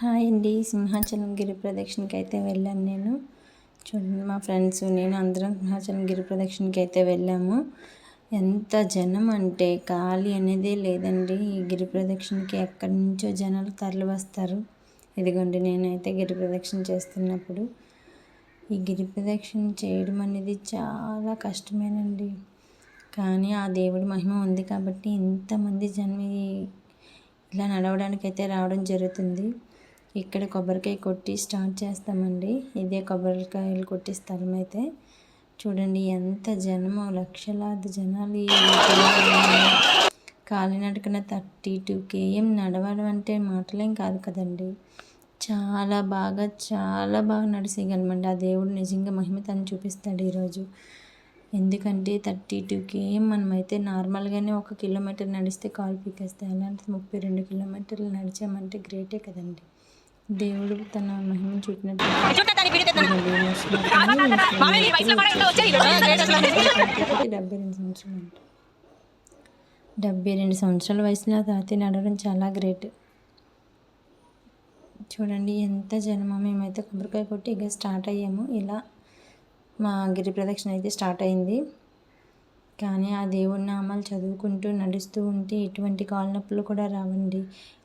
Hi అండి. సింహాచలం గిరి ప్రదక్షిణకి అయితే వెళ్ళాను నేను. చూడండి మా ఫ్రెండ్స్ నేను అందరం సింహాచలం గిరి ప్రదక్షిణకి అయితే వెళ్ళాము. ఎంత జనం అంటే ఖాళీ అనేదే లేదండి. ఈ గిరి ప్రదక్షిణకి ఎక్కడి నుంచో జనాలు తరలి వస్తారు. ఇదిగోండి నేనైతే గిరి ప్రదక్షిణ చేస్తున్నప్పుడు. ఈ గిరి ప్రదక్షిణ చేయడం అనేది చాలా కష్టమేనండి. కానీ ఆ దేవుడి మహిమ ఉంది కాబట్టి ఇంతమంది జనం ఇలా నడవడానికి అయితే రావడం జరుగుతుంది. ఇక్కడ కొబ్బరికాయ కొట్టి స్టార్ట్ చేస్తామండి. ఇదే కొబ్బరికాయలు కొట్టే స్థలం అయితే చూడండి ఎంత జనమో లక్షలాది జనాలు కాలినడకన థర్టీ టూ కేఎం నడవడం అంటే మాటలేం కాదు కదండి. చాలా బాగా చాలా బాగా నడిసేయగలమండి. ఆ దేవుడు నిజంగా మహిమ తను చూపిస్తాడు ఈరోజు. ఎందుకంటే థర్టీ టూ కేఎం మనమైతే నార్మల్గానే ఒక కిలోమీటర్ నడిస్తే కాలు పీకేస్తాయి. అలాంటి ముప్పై రెండు కిలోమీటర్లు నడిచామంటే గ్రేటే కదండి. దేవుడు తన మహిమ చూపినట్టు. డెబ్బై రెండు సంవత్సరాలు. డెబ్బై రెండు సంవత్సరాల వయసులో తాతి నడవడం చాలా గ్రేట్. చూడండి ఎంత జనమో మేమైతే కొబ్బరికాయ కొట్టి ఇక స్టార్ట్ అయ్యాము. ఇలా మా గిరి ప్రదక్షిణ అయితే స్టార్ట్ అయింది. కానీ ఆ దేవుడి నామాలు చదువుకుంటూ నడుస్తూ ఉంటే ఎటువంటి కాళ్ళ నొప్పులు కూడా రావండి.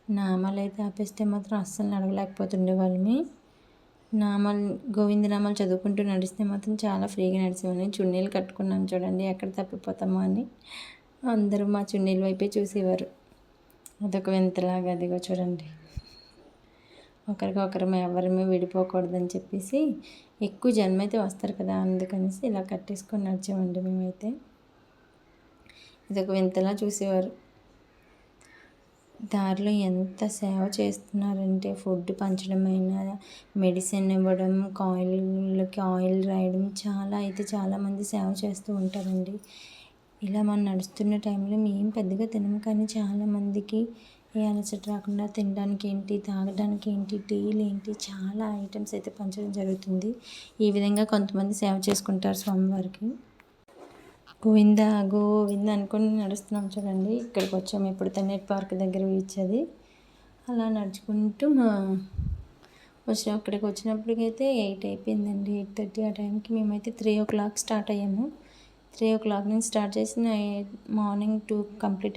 నామాలు అయితే ఆపేస్తే మాత్రం అస్సలు నడవలేకపోతుండే వాళ్ళమి నామాలు గోవింద నామాలు చదువుకుంటూ నడిస్తే మాత్రం చాలా ఫ్రీగా నడిచేవాడిని చున్నీలు కట్టుకున్నాం చూడండి ఎక్కడ తప్పిపోతామో అని. అందరూ మా చున్నీల వైపే చూసేవారు. అదొక వింతలాగా అదిగో చూడండి. ఒకరికొకరు ఎవరమే విడిపోకూడదని చెప్పేసి ఎక్కువ జన్మ అయితే వస్తారు కదా అందుకనేసి ఇలా కట్టేసుకొని నడిచామండి మేమైతే. ఇదొక వింతలా చూసేవారు. దారిలో ఎంత సేవ చేస్తున్నారంటే ఫుడ్ పంచడమైనా మెడిసిన్ ఇవ్వడం కాయిల్కి ఆయిల్ రాయడం చాలా అయితే చాలామంది సేవ చేస్తూ ఉంటారండి. ఇలా మనం నడుస్తున్న టైంలో మేము పెద్దగా తినము కానీ చాలామందికి ఏ అలసట రాకుండా తినడానికి ఏంటి తాగడానికి ఏంటి టీలు ఏంటి చాలా ఐటమ్స్ అయితే పంచడం జరుగుతుంది. ఈ విధంగా కొంతమంది సేవ చేసుకుంటారు స్వామివారికి. గోవింద గోవింద అనుకుని నడుస్తున్నాం చూడండి. ఇక్కడికి వచ్చాము ఇప్పుడు తెన్నెట్ పార్క్ దగ్గర ఇచ్చేది అలా నడుచుకుంటూ మా వచ్చిన అక్కడికి వచ్చినప్పటికైతే ఎయిట్ అయిపోయిందండి. ఎయిట్ థర్టీ ఆ టైంకి మేమైతే త్రీ ఓ క్లాక్ స్టార్ట్ అయ్యాము. త్రీ ఓ క్లాక్ నుంచి స్టార్ట్ చేసిన మార్నింగ్ టూ కంప్లీట్